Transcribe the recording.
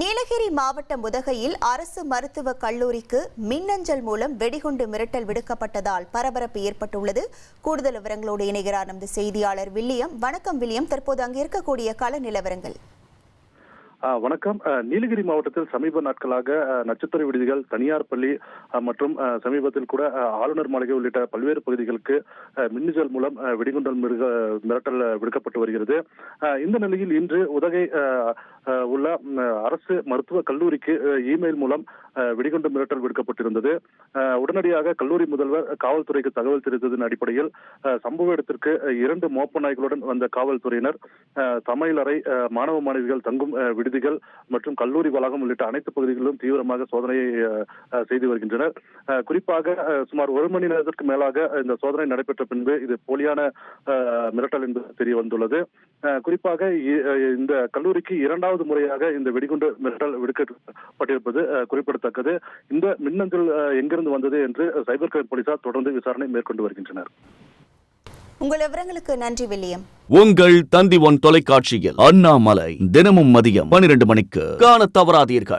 நீலகிரி மாவட்டம் உதகையில் அரசு மருத்துவக் கல்லூரிக்கு மின்னஞ்சல் மூலம் வெடிகுண்டு மிரட்டல் விடுக்கப்பட்டதால் பரபரப்பு ஏற்பட்டுள்ளது. கூடுதல் விவரங்களோடு இணைகிறார் நமது செய்தியாளர் வில்லியம். வணக்கம் வில்லியம். தற்போது அங்கு இருக்கக்கூடிய கள நிலவரங்கள். வணக்கம். நீலகிரி மாவட்டத்தில் சமீப நாட்களாக நட்சத்திர விடுதிகள் தனியார் பள்ளி மற்றும் சமீபத்தில் கூட ஆளுநர் மாளிகை உள்ளிட்ட பல்வேறு பகுதிகளுக்கு ஆ, மின்னிஜல் மூலம் வெடிகுண்டல் மிருக மிரட்டல் விடுக்கப்பட்டு வருகிறது. இந்த நிலையில் இன்று உதகை உள்ள அரசு மருத்துவ கல்லூரிக்கு இமெயில் மூலம் வெடிகுண்டு மிரட்டல் விடுக்கப்பட்டிருந்தது. உடனடியாக கல்லூரி முதல்வர் காவல்துறைக்கு தகவல் தெரிவித்ததன் அடிப்படையில் சம்பவ இடத்திற்கு இரண்டு மோப்ப நாய்களுடன் வந்த காவல்துறையினர் சமையலறை மாணவ மாணவிகள் தங்கும் ஆ, விடுதிகள் மற்றும் கல்லூரி வளாகம் உள்ளிட்ட அனைத்து பகுதிகளிலும் தீவிரமாக சோதனையை செய்து வருகின்றனர். குறிப்பாக சுமார் ஒரு மணி நேரத்திற்கு மேலாக இந்த சோதனை நடைபெற்ற பின்பு இது போலியான மிரட்டல் என்பது தெரிய வந்துள்ளது. குறிப்பாக இந்த கல்லூரிக்கு இரண்டாவது முறையாக இந்த வெடிகுண்டு மிரட்டல் விடுக்கப்பட்டிருப்பது குறிப்பிடத்தக்கது. இந்த மின்னஞ்சல் எங்கிருந்து வந்தது என்று சைபர் கிரைம் போலீசார் தொடர்ந்து விசாரணை மேற்கொண்டு வருகின்றனர். உங்கள் விவரங்களுக்கு நன்றி வில்லியம். உங்கள் தந்தி ஒன் தொலைக்காட்சியில் அண்ணாமலை தினமும் மதியம் பனிரெண்டு மணிக்கு காண தவறாதீர்கள்.